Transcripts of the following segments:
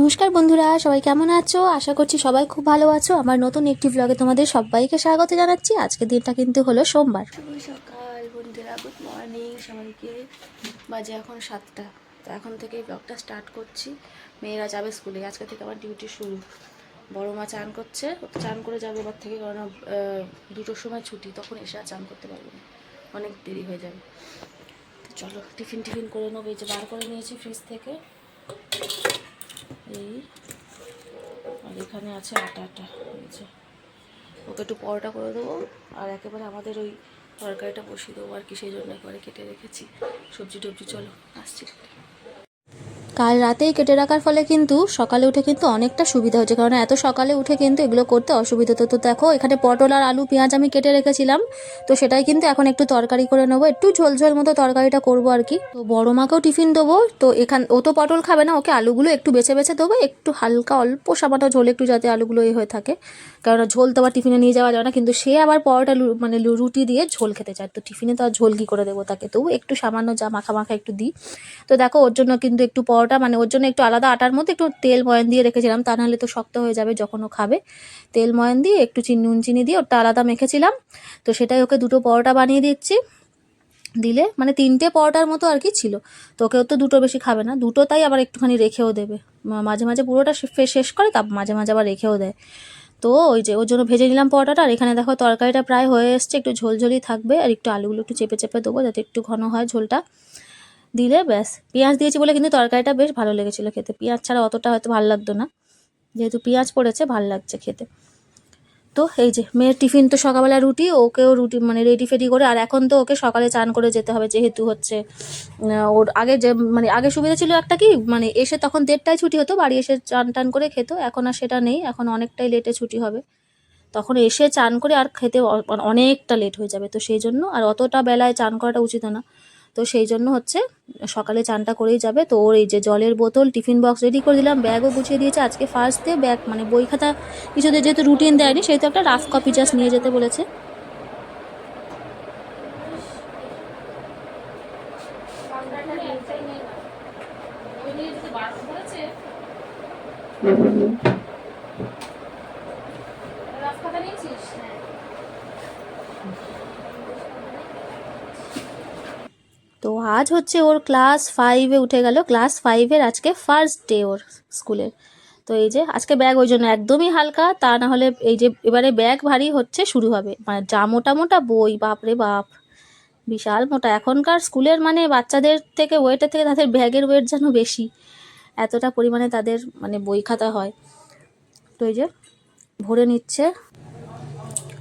নমস্কার বন্ধুরা, সবাই কেমন আছো? আশা করছি সবাই খুব ভালো আছো। আমার নতুন একটি ব্লগে তোমাদের সবাইকে স্বাগত জানাচ্ছি। আজকের দিনটা কিন্তু হলো সোমবার। সকাল বন্ধুরা গুড মর্নিং সবাইকে। বাজে এখন সাতটা। তো এখন থেকে ব্লগটা স্টার্ট করছি। মেয়েরা যাবে স্কুলে, আজকে থেকে আমার ডিউটি শুরু। বড় মা চান করছে চান করে যাবে এবার থেকে কারণ দুটোর সময় ছুটি, তখন এসে আর চান করতে পারবে না। অনেক দেরি হয়ে যাবে। তো চলো, টিফিন টিফিন করে নেব, এই যে বার করে নিয়েছি ফ্রিজ থেকে। এই, আর এখানে আছে আটা আটা, এই ওকে একটু পরোটা করে দেবো। আর একেবারে আমাদের ওই তরকারিটা বসিয়ে দেবো আর কি, সেই জন্য একবারে কেটে রেখেছি। সবজি টবজি চলো, আসছি। কাল রাতেই কেটে রাখার ফলে কিন্তু সকালে উঠে কিন্তু অনেকটা সুবিধা হচ্ছে। কারণ এত সকালে উঠে কিন্তু এগুলো করতে অসুবিধা। হতো তো দেখো, এখানে পটল আর আলু, পেঁয়াজ আমি কেটে রেখেছিলাম। তো সেটাই কিন্তু এখন একটু তরকারি করে নেব। একটু ঝোল ঝোল মতো তরকারিটা করব আর কি। তো বড় মাকেও টিফিন দেবো। তো এখান, ও তো পটল খাবে না, ওকে আলুগুলো একটু বেছে বেছে দেবো। একটু হালকা অল্প সামান্য ঝোল একটু যাতে আলুগুলো এ হয়ে থাকে। কারণ ঝোল তো আবার টিফিনে নিয়ে যাওয়া যাবে না। কিন্তু সে আবার পরোটা মানে রুটি দিয়ে ঝোল খেতে চায়। তো টিফিনে তো আর ঝোল কি করে দেবো তাকে? তবু একটু সামান্য যা মাখা মাখা একটু দিই। তো দেখো, ওর জন্য কিন্তু একটু পরোটা মানে ওর জন্য একটু আলাদা আটার মধ্যে একটু তেল ময়ান দিয়ে রেখেছিলাম, তা নাহলে তো শক্ত হয়ে যাবে যখন ও খাবে। তেল ময়ান দিয়ে একটু চিনি, নুন চিনি দিয়ে ওটা আলাদা মেখেছিলাম। তো সেটাই ওকে দুটো পরোটা বানিয়ে দিচ্ছি। দিলে মানে তিনটে পরোটার মতো আর কি ছিল। তো ওকেও তো দুটো বেশি খাবে না, দুটো তাই আবার একটুখানি রেখেও দেবে। মাঝে মাঝে পুরোটা শেষ করে তার মাঝে মাঝে আবার রেখেও দেয়। তো ওই যে ওর জন্য ভেজে নিলাম পরোটাটা, আর এখানে দেখো তরকারিটা প্রায় হয়ে এসছে, একটু ঝোলঝোলই থাকবে, আর একটু আলুগুলো একটু চেপে চেপে দেবো, যাতে একটু ঘন হয় ঝোলটা। দিলে ব্যাস। পেঁয়াজ দিয়েছি বলে কিন্তু তরকারিটা বেশ ভালো লেগেছিলো খেতে। পেঁয়াজ ছাড়া অতটা হয়তো ভালো লাগতো না। যেহেতু পেঁয়াজ পড়েছে, ভালো লাগছে খেতে। তো এই যে, মেয়ের টিফিন তো সকালবেলা রুটি, ওকেও রুটি মানে রেডি ফেডি করে, আর এখন তো ওকে সকালে চান করে যেতে হবে, যেহেতু হচ্ছে ওর আগে যে মানে আগে সুবিধা ছিল একটা কি মানে এসে তখন দেড়টায় ছুটি হতো, বাড়ি এসে চান টান করে খেত, এখন আর সেটা নেই, এখন অনেকটাই লেটে ছুটি হবে। তখন এসে চান করে আর খেতে অনেকটা লেট হয়ে যাবে, তো সেই জন্য আর অতটা বেলায় চান করাটা উচিত না। তো সেই জন্য হচ্ছে সকালে চানটা করেই যাবে। তো ওর এই যে জলের বোতল টিফিন বক্স রেডি করে দিলাম ব্যাগও গুছিয়ে দিয়েছে। আজকে ফার্স্ট ডে ব্যাগ মানে বই খাতা কিছুতে যেহেতু রুটিন দেয়নি সেহেতু একটা রাফ কপি জাস্ট নিয়ে যেতে বলেছে। তো আজ হচ্ছে ওর ক্লাস ফাইভে উঠে গেল। ক্লাস ফাইভের আজকে ফার্স্ট ডে ওর স্কুলের তো এই যে আজকে ব্যাগ ওই জন্য একদমই হালকা, তা না হলে এই যে এবারে ব্যাগ ভারী হচ্ছে, শুরু হবে। মানে যা মোটা মোটা বই বাপরে বাপ। বিশাল মোটা। এখনকার স্কুলের মানে বাচ্চাদের থেকে ওয়েটের থেকে তাদের ব্যাগের ওয়েট যেন বেশি। এতটা পরিমাণে তাদের মানে বই খাতা হয়। তো এই যে ভরে নিচ্ছে।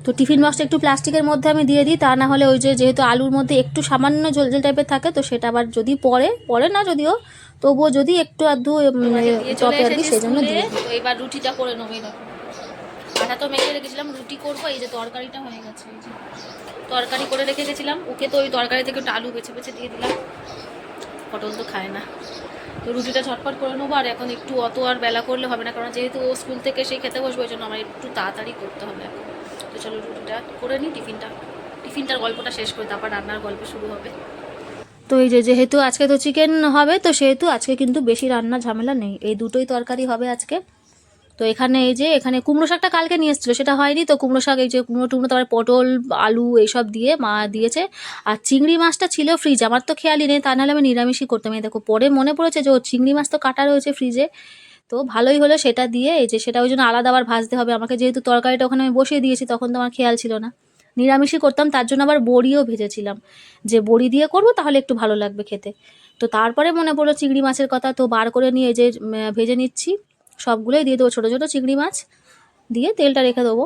তো টিফিন বক্সটা একটু প্লাস্টিকের মধ্যে আমি দিয়ে দিই তা না হলে ওই যে যেহেতু আলুর মধ্যে একটু সামান্য ঝোলঝোল টাইপের থাকে তো সেটা আবার যদি পড়ে পড়ে না যদিও তবুও যদি একটু আধটু চপে আর কি সেই জন্য দিয়ে এবার রুটিটা করে নেব আটা তো মেখে রেখেছিলাম রুটি করব এই যে তরকারিটা হয়ে গেছে এই যে। তরকারি করে রেখে গেছিলাম ওকে তো ওই তরকারি থেকে একটু আলু বেছে বেছে দিয়ে দিলাম। পটল তো খায় না। তো রুটিটা ঝটপট করে নেব আর এখন একটু অত আর বেলা করলে হবে না কারণ যেহেতু ও স্কুল থেকে সেই খেতে বসবে ওই জন্য আমার একটু তাড়াতাড়ি করতে হবে এখন। তো চলো রুটিটা করে নিই, টিফিনটা। টিফিনটার গল্পটা শেষ করে, তারপর রান্নার গল্প শুরু হবে। তো এই যে, যেহেতু আজকে তো চিকেন হবে, তো সেহেতু আজকে কিন্তু বেশি রান্না ঝামেলা নেই। এই দুটোই তরকারি হবে আজকে। তো এখানে এই যে, এখানে কুমড়ো শাকটা কালকে নিয়ে এসেছিল, সেটা হয়নি। তো কুমড়ো শাক, এই যে কুমড়ো টুমড়ো, তারপরে পটল, আলু, এইসব দিয়ে মা দিয়েছে। আর চিংড়ি মাছটা ছিল ফ্রিজ আমার তো খেয়ালই নেই, তা নাহলে আমি নিরামিষই করতাম। এই দেখো, পরে মনে পড়েছে যে, ও চিংড়ি মাছ তো কাটা রয়েছে ফ্রিজে তো ভালোই হলো সেটা দিয়ে, এই যে সেটা ওই জন্য আলাদা আবার ভাজতে হবে। আমাকে যেহেতু তরকারিটা ওখানে আমি বসিয়ে দিয়েছি, তখন তো আমার খেয়াল ছিল না। নিরামিষই করতাম, তার জন্য আবার বড়িও ভেজেছিলাম। যে বড়ি দিয়ে করব, তাহলে একটু ভালো লাগবে খেতে। তো তারপরে মনে পড়ল চিংড়ি মাছের কথা, তো বার করে নিয়ে যে ভেজে নিচ্ছি। সবগুলোই দিয়ে দেবো ছোটো ছোটো চিংড়ি মাছ দিয়ে তেলটা রেখে দেবো।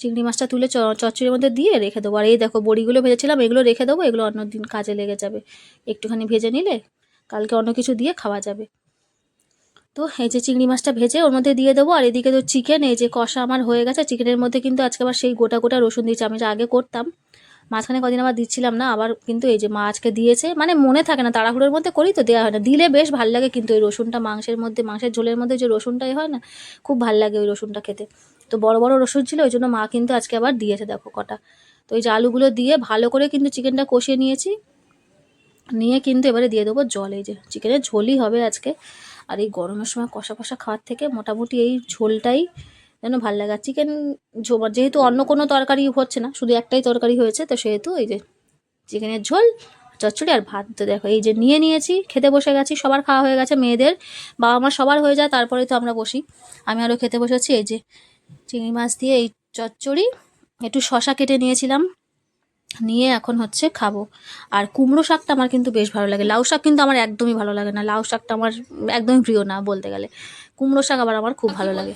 চিংড়ি মাছটা তুলে চচ্চড়ির মধ্যে দিয়ে রেখে দেবো। আর এই দেখো, বড়িগুলো ভেজেছিলাম, এগুলো রেখে দেবো, এগুলো অন্য দিন কাজে লেগে যাবে। একটুখানি ভেজে নিলে কালকে অন্য কিছু দিয়ে খাওয়া যাবে। তো এই যে চিংড়ি মাছটা ভেজে ওর মধ্যে দিয়ে দেবো, আর এদিকে তো চিকেন এই যে কষা আমার হয়ে গেছে। চিকেনের মধ্যে কিন্তু আজকে আবার সেই গোটা গোটা রসুন দিয়েছি, আমি যা আগে করতাম। মাঝখানে কদিন আবার দিচ্ছিলাম না, আবার কিন্তু এই যে মা আজকে দিয়েছে। মানে মনে থাকে না, তাড়াহুড়োর মধ্যে করি তো দেওয়া হয় না। দিলে বেশ ভালো লাগে কিন্তু ওই রসুনটা মাংসের মধ্যে, মাংসের ঝোলের মধ্যে যে রসুনটাই হয় না, খুব ভালো লাগে ওই রসুনটা খেতে। তো বড় বড় রসুন ছিল, ওই জন্য মা কিন্তু আজকে আবার দিয়েছে, দেখো কটা। তো এই যে আলুগুলো দিয়ে ভালো করে কিন্তু চিকেনটা কষিয়ে নিয়েছি। নিয়ে কিন্তু এবারে দিয়ে দেবো জল, এই যে চিকেনের ঝোলই হবে আজকে। আর এই গরমের সময় কষা কষা খাওয়ার থেকে মোটামুটি এই ঝোলটাই যেন ভালো লাগে। চিকেন যেহেতু অন্য কোনো তরকারি হচ্ছে না, শুধু একটাই তরকারি হয়েছে, তো সেহেতু এই যে চিকেনের ঝোল, চচ্চড়ি আর ভাত। তো দেখো, এই যে নিয়ে নিয়েছি, খেতে বসে গেছি, সবার খাওয়া হয়ে গেছে, মেয়েদের বাবা মা সবার হয়ে যায়, তারপরে তো আমরা বসি। আমি আরও খেতে বসেছি, এই যে চিংড়ি মাছ দিয়ে এই চচ্চড়ি, একটু শশা কেটে নিয়েছিলাম। নিয়ে এখন হচ্ছে খাব। আর কুমড়ো শাকটা আমার কিন্তু বেশ ভালো লাগে। লাউ শাক কিন্তু আমার একদমই ভালো লাগে না। লাউ শাকটা আমার একদমই প্রিয় না বলতে গেলে। কুমড়ো শাক আবার আমার খুব ভালো লাগে।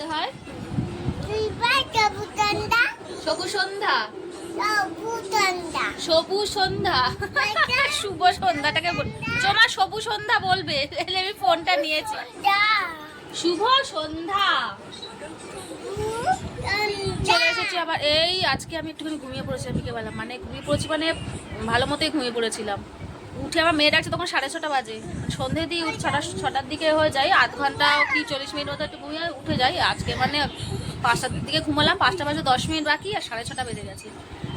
সবু সন্ধ্যা। শুভ সন্ধ্যাটাকে সোমা সবু সন্ধ্যা বলবে। আমি ফোনটা নিয়েছি। শুভ সন্ধ্যা. চলে এসেছি আবার এই আজকে আমি একটুখানি ঘুমিয়ে পড়েছিলাম বিকেলবেলা। মানে ঘুমিয়ে পড়েছি মানে ভালো মতোই ঘুমিয়ে পড়েছিলাম। উঠে আমার মেয়ে ডাকছে তখন সাড়ে ছটা বাজে। সন্ধে দিয়ে উঠ ছটা ছটার দিকে হয়ে যায় আধ ঘণ্টা কি চল্লিশ মিনিট মতো একটু ঘুমিয়ে উঠে যাই। আজকে মানে পাঁচটার দিকে ঘুমালাম পাঁচটা বাজে দশ মিনিট বাকি আর সাড়ে ছটা বেজে গেছে।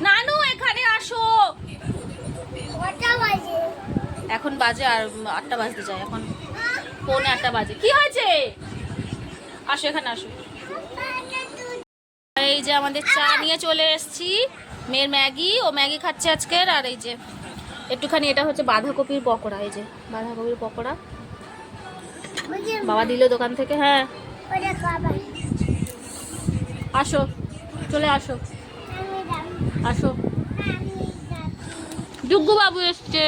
নানু এখানে আসো! এখন বাজে আর আটটা বাজতে যায় এখন পৌনে আটটা বাজে। কি হয়েছে? আসো এখানে আসো। এই যে আমাদের চা নিয়ে চলে এসেছি মেয়ের ম্যাগি ও ম্যাগি খাচ্ছে আজকের আর এই যে একটুখানি এটা হচ্ছে বাঁধাকপির পকোড়া এই যে বাঁধাকপির পকোড়া। বাবা দিল দোকান থেকে হ্যাঁ। আসো চলে আসো। আসো। ডুগ্গু বাবু এসছে।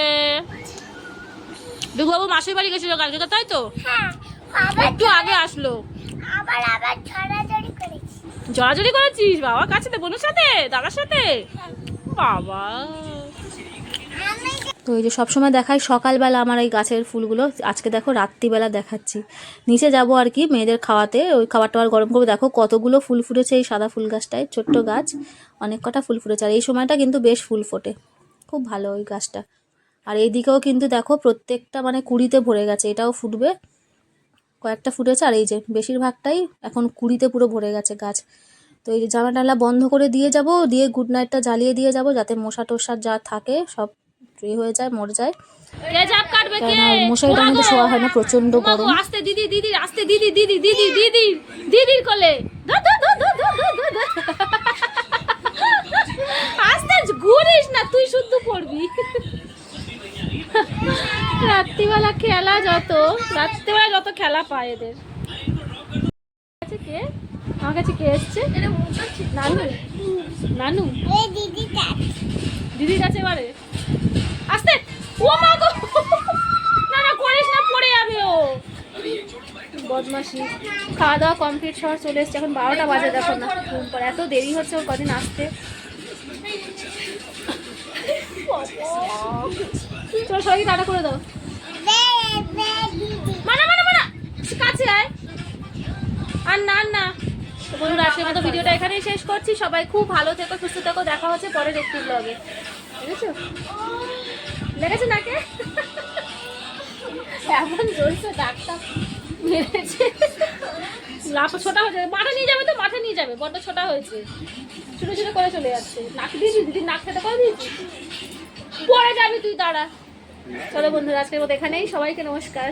ডুগ্গু বাবু মাসির বাড়ি গেছিল কালকে তো তাই তো? হ্যাঁ, একটু আগে আসলো। আবার আবার। জড়াজড়ি করেছিস, বাবা? কাছে বোনের সাথে, দাদার সাথে। বাবা। তো এই যে সবসময় দেখাই সকালবেলা আমার এই গাছের ফুলগুলো, আজকে দেখো রাত্রিবেলা দেখাচ্ছি। নিচে যাব আর কি মেয়েদের খাওয়াতে, ওই খাবার টাবার গরম করব। দেখো কতগুলো ফুল ফুটেছে এই সাদা ফুল গাছটায়, ছোট্ট গাছ, অনেক কটা ফুল ফুটেছে। আর এই সময়টা কিন্তু বেশ ফুল ফোটে। খুব ভালো ওই গাছটা। আর এইদিকেও কিন্তু দেখো প্রত্যেকটা মানে কুড়িতে ভরে গেছে, এটাও ফুটবে। কয়েকটা ফুটেছে আর এই যে বেশিরভাগটাই এখন কুড়িতে পুরো ভরে গেছে গাছ। তো এই যে জামা টালা বন্ধ করে দিয়ে যাব দিয়ে গুড নাইটটা জ্বালিয়ে দিয়ে যাব যাতে মশা টশা যা থাকে সব ইয়ে হয়ে যায় মরে যায়। মশারিটার মধ্যে শোয়া হয় না প্রচণ্ড গরম। আস্তে দিদি দিদি আস্তে দিদি দিদি দিদি দিদি দিদির কোলে। আস্তে ঘুরিস না তুই শুদ্ধ পড়বি। রাত্রিবেলা খেলা যত, রাত্রিবেলা যত খেলা পায় এদের। কাছে কে? আমার কাছে কে এসছে? নানু। নানু? দিদি দিদির কাছে এবারে। আস্তে! ও মা গো! না করিস না, পড়ে যাবে ও। বদমাসি খাওয়া দাওয়া কমপ্লিট সব চলে এসছে। এখন বারোটা বাজে, দেখো না। ঘুম পড়ে। এত দেরি হচ্ছে ওর কদিন আসতে। চল সবাইকে টাটা করে দাও। আজকের মতো ভিডিওটা এখানেই শেষ করছি। সবাই খুব ভালো থেকো, সুস্থ থেকো। দেখা হচ্ছে পরের একটি ব্লগে বুঝেছ লেগেছে নাকে? এমন জোরছে ডাক্তার মেরেছে। ছোটা হয়ে যাবে। মাঠে নিয়ে যাবে তো মাঠে নিয়ে যাবে। বড্ড ছোটা হয়েছে। ছোটো ছোটো করে চলে যাচ্ছে। নাক দিয়েছি, দিদি নাক খেতে করে দিয়েছি? পরে যাবি তুই, দাঁড়া। চলো বন্ধুরা, আজকের মতো এখানেই। সবাইকে নমস্কার।